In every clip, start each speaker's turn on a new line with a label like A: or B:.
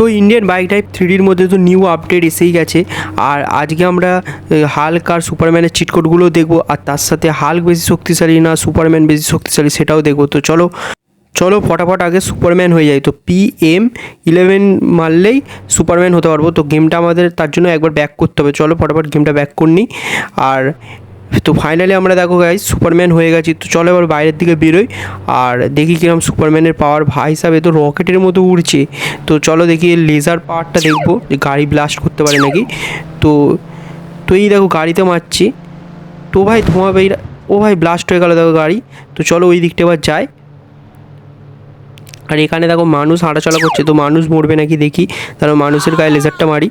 A: তো Indian bike type থ্রিডির মধ্যে তো নিউ আপডেট এসেই গেছে। আর আজকে আমরা হাল্ক আর সুপারম্যানের চিটকোটগুলো দেখব, আর তার সাথে হাল্ক বেশি শক্তিশালী না সুপারম্যান বেশি শক্তিশালী সেটাও দেখব। তো চলো চলো ফটাফট আগে সুপারম্যান হয়ে যায় তো পি এম ইলেভেন মারলেই সুপারম্যান হতে পারব। তো গেমটা আমাদের, তার জন্য একবার ব্যাক করতে হবে। চলো ফটাফট গেমটা ব্যাক করনি আর তো ফাইনালি আমরা দেখো গাই সুপারম্যান হয়ে গেছি। তো চলো এবার বাইরের দিকে বেরোই আর দেখি কীরকম সুপারম্যানের পাওয়ার ভাই হিসাবে তো রকেটের মতো উড়ছে। তো চলো দেখি লেজার পাওয়ারটা দেখব, যে গাড়ি ব্লাস্ট করতে পারে নাকি। তো তো এই দেখো গাড়িতে মারছি। তো ভাই ধোঁয়া বেরা ও ভাই ব্লাস্ট হয়ে গেল দেখো গাড়ি। তো চলো ওই দিকটা এবার যাই। আর এখানে দেখো মানুষ হাঁটাচলা করছে, তো মানুষ মরবে নাকি দেখি। তারপর মানুষের গায়ে লেজারটা মারি।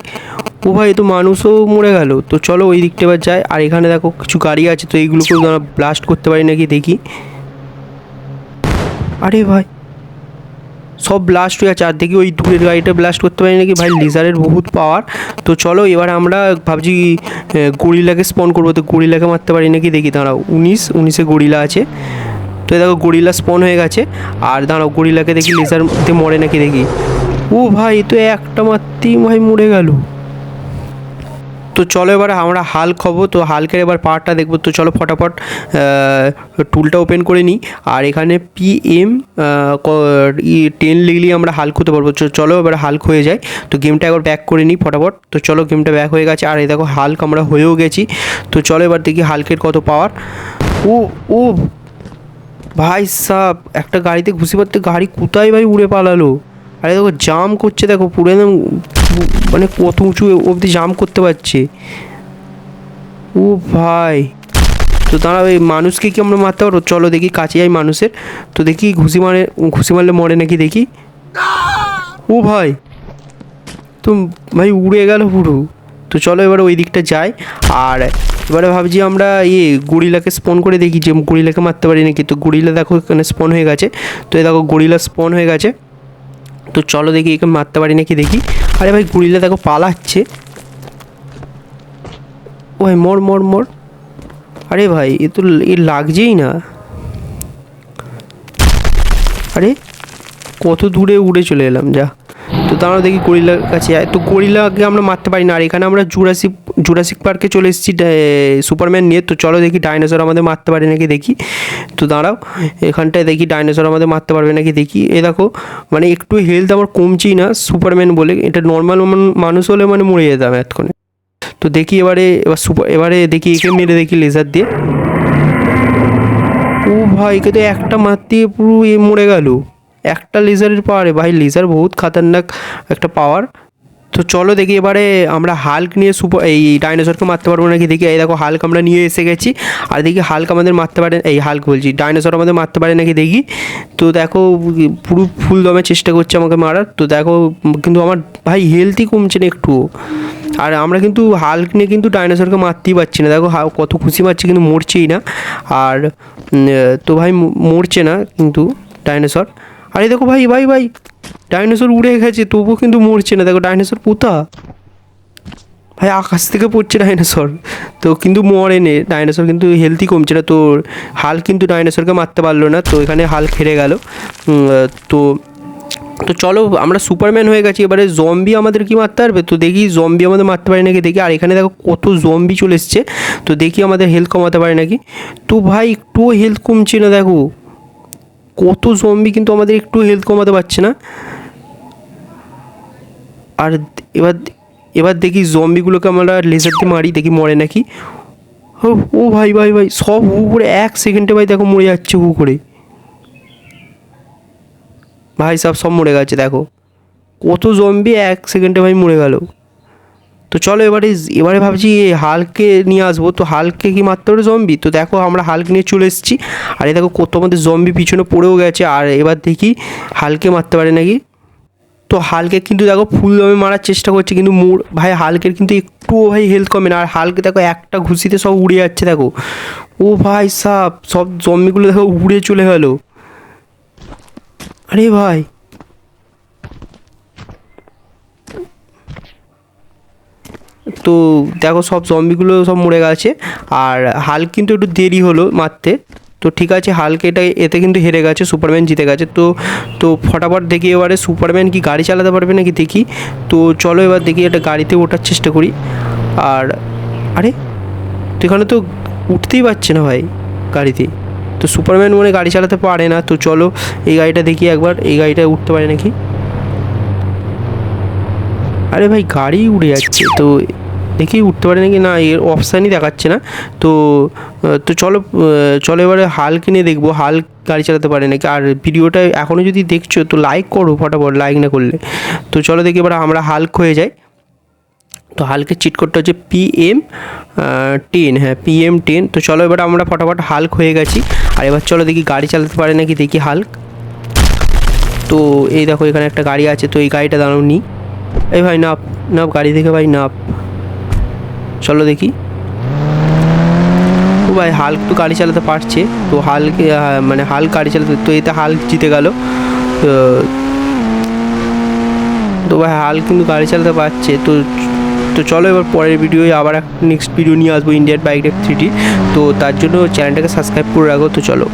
A: ও ভাই, তো মানুষও মরে গেল। তো চলো ওই দিকটা এবার যাই। আর এখানে দেখো কিছু গাড়ি আছে, তো এইগুলোকেও আমরা ব্লাস্ট করতে পারি নাকি দেখি। আরে ভাই, সব ব্লাস্ট হয়ে আছে আর দেখি ওই দূরের গাড়িটা ব্লাস্ট করতে পারি নাকি? ভাই লেজারের বহুত পাওয়ার তো চলো এবার আমরা ভাবছি গরিলাকে স্পন করব। তো গরিলাকে মারতে পারি নাকি? দেখি, দাঁড়াও। উনিশ, উনিশে গরিলা আছে। তো দেখো, গরিলা স্পন হয়ে গেছে। আর দাঁড়াও, গরিলাকে দেখি লেজার মধ্যে মরে নাকি দেখি। ও ভাই, তো একটা মারতেই ভাই মরে গেল। তো চলো এবার আমরা হাল খাব তো হালকের এবার পার্টটা দেখব। তো চলো ফটাফট টুলটা ওপেন করে নিই। আর এখানে পি এম টেন লিখলেই আমরা হাল খুঁতে পারব। চলো এবার হাল্ক হয়ে যায় তো গেমটা একবার ব্যাক করে নিই ফটাফট। তো চলো গেমটা ব্যাক হয়ে গেছে। আর এই দেখো হাল্ক আমরা হয়েও গেছি। তো চলো এবার দেখি হালকের কত পাওয়ার ও ও, ভাই সাব, একটা গাড়িতে ঘুষি পারতে গাড়ি কোথায় ভাই উড়ে পালালো? আরে দেখো জাম করছে দেখো, পুরো একদম মানে কত উঁচু অবধি জাম করতে পারছে? ও ভাই। তো তারা ওই মানুষকে কি আমরা মারতে পারব? চলো দেখি, কাছে যাই মানুষের। তো দেখি ঘুষি মারে, ঘুষি মারলে মরে নাকি দেখি? ও ভাই। তো ভাই উড়ে গেল পুরো। তো চলো এবার ওই দিকটা যাই। আর এবারে ভাবছি আমরা ইয়ে গরিলাকে স্পন করে দেখি যে গরিলাকে মারতে পারি নাকি। তো গরিলা দেখো এখানে স্পন হয়ে গেছে। তো এই দেখো গরিলা স্পন হয়ে গেছে। তো চলো দেখি একে মারতে পারি নাকি দেখি। আরে ভাই গরিলা দেখো পালাচ্ছে। ও ভাই মোর মোর, মর। আরে ভাই, এ তো এ লাগছেই না। আরে, কত দূরে উড়ে চলে এলাম, যা। তো তারা দেখি গরিলার কাছে যায়। তো গরিলাকে আমরা মারতে পারি না। আর এখানে আমরা জুরাসিক জুরাসিক পার্কে চলে এসেছি সুপারম্যান নিয়ে। তো চলো দেখি ডাইনোসর আমাদের মারতে পারে নাকি দেখি। তো দাঁড়াও, এখানটায় দেখি ডাইনোসর আমাদের মারতে পারবে নাকি দেখি। এ দেখো মানে একটু হেলথ আমার কমছেই না সুপারম্যান বলে। এটা নর্মাল মানুষ হলে মানে মরে যেতাম এতক্ষণে। তো দেখি এবারে, এবার সুপার এবারে দেখি একে মেরে দেখি লেজার দিয়ে। ও ভাই, একে তো একটা মারতে পুরো এ মরে গেল। একটা লেজারের পাওয়ারে ভাই লেজার বহুত খাতারনাক একটা পাওয়ার তো চলো দেখি এবারে আমরা হাল্ক নিয়ে সুপার এই ডাইনোসরকে মারতে পারব নাকি? দেখি, এই দেখো হাল্ক আমরা নিয়ে এসে গেছি। আর দেখি হাল্ক আমাদের মারতে পারে এই হাল্ক বলছি ডাইনোসর আমাদের মারতে পারে নাকি দেখি? তো দেখো, পুরো ফুল দমে চেষ্টা করছে আমাকে মারার। তো দেখো, কিন্তু আমার ভাই হেলথই কমছে না একটু। আর আমরা কিন্তু হাল্ক নিয়ে কিন্তু ডাইনোসরকে মারতেই পারছি না। দেখো কত খুশি মারছে, কিন্তু মরছেই না। আর তো ভাই মরছে না কিন্তু ডাইনোসর আরে দেখো ভাই ভাই ভাই ডাইনোসর উড়ে গেছে, তবুও কিন্তু মরছে না। দেখো ডাইনোসর পোতা ভাই, আকাশ থেকে পড়ছে ডাইনোসর তো কিন্তু মরে নে ডাইনোসর কিন্তু হেলথই কমছে না। তো হাল কিন্তু ডাইনোসরকে মারতে পারল না। তো এখানে হাল খেরে গেল। তো তো চলো, আমরা সুপারম্যান হয়ে গেছি। এবারে জম্বি আমাদের কি মারতে পারবে? তো দেখি জম্বি আমাদের মারতে পারে নাকি? দেখি, আর এখানে দেখো, কত জম্বি চলে এসছে। তো দেখি আমাদের হেলথ কমাতে পারে নাকি। তো ভাই, একটুও হেলথ কমছে না, দেখো। কত জম্বি কিন্তু আমাদের একটু হেলথ কমাতে পারছে না। আর এবার এবার দেখি জম্বিগুলোকে আমরা লেজার দিয়ে মারি, দেখি মরে নাকি। ও ভাই ভাই ভাই, সব হু করে এক সেকেন্ডে ভাই দেখো মরে যাচ্ছে হু করে। ভাই, সব সব মরে গেছে, দেখো। কত জম্বি এক সেকেন্ডে ভাই মরে গেল। তো চলো এবারে এবারে ভাবছি এ হালকে নিয়ে আসব। তো হালকে কি মারতে জম্বি তো দেখো আমরা হালক নিয়ে চলে এসেছি। আর এই দেখো কত আমাদের জম্বি পিছনে পড়েও গেছে। আর এবার দেখি হালকে মারতে পারে নাকি? তো হালকে কিন্তু দেখো ফুল দমে মারার চেষ্টা করছে, কিন্তু মোর, ভাই হালকের কিন্তু একটুও ভাই হেলথ কমে না। আর হালকে দেখো একটা ঘুষিতে সব উড়ে যাচ্ছে, দেখো। ও ভাই সাপ, সব জম্বিগুলো দেখো উড়ে চলে গেলো। আরে ভাই তো দেখো সব জম্বিগুলো সব মরে গেছে। আর হাল কিন্তু একটু দেরি হলো মারতে। তো ঠিক আছে হালকে এটা এতে কিন্তু হেরে গেছে সুপারম্যান জিতে গেছে। তো তো ফটাফট দেখি এবারে সুপারম্যান কি গাড়ি চালাতে পারবে নাকি দেখি। তো চলো এবার দেখি একটা গাড়িতে ওঠার চেষ্টা করি। আর, আরে, তো এখানে তো উঠতেই পারছে না ভাই গাড়িতে। তো সুপারম্যান মনে গাড়ি চালাতে পারে না। তো চলো এই গাড়িটা দেখি একবার। এই গাড়িটা উঠতে পারে নাকি? আরে ভাই গাড়ি উড়ে যাচ্ছে। তো দেখি উঠতে পারে নাকি? না, এর অপশানই দেখাচ্ছে না। তো তো চলো চলো এবারে হাল কিনে দেখব। হাল গাড়ি চালাতে পারে নাকি? আর ভিডিওটা এখনও যদি দেখছ, তো লাইক করো ফটাফট লাইক না করলে। তো চলো দেখি এবার আমরা হাল্ক হয়ে যাই। তো হালকের চিট কোডটা হচ্ছে পিএম টেন হ্যাঁ পিএম টেন তো চলো এবার আমরা ফটাফট হাল্ক হয়ে গেছি। আর এবার চলো দেখি গাড়ি চালাতে পারে নাকি, দেখি হাল্ক তো এই দেখো, এখানে একটা গাড়ি আছে। তো এই গাড়িটা দাঁড়াও, নি। এই ভাই, নাপ নাপ, গাড়ি দেখে ভাই, নাপ। চলো দেখি। ও ভাই হাল্ক তো গাড়ি চালাতে পারছে। তো হালকে মানে হাল গাড়ি চালাতে, তো এতে হাল জিতে গেল। তো তো ভাই, হাল কিন্তু গাড়ি চালাতে পারছে। তো তো চলো এবার পরের ভিডিওয়ে আবার নেক্সট ভিডিও নিয়ে আসব ইন্ডিয়ান বাইক থ্রিটি তো তার জন্য চ্যানেলটাকে সাবস্ক্রাইব করে রাখো, তো চলো।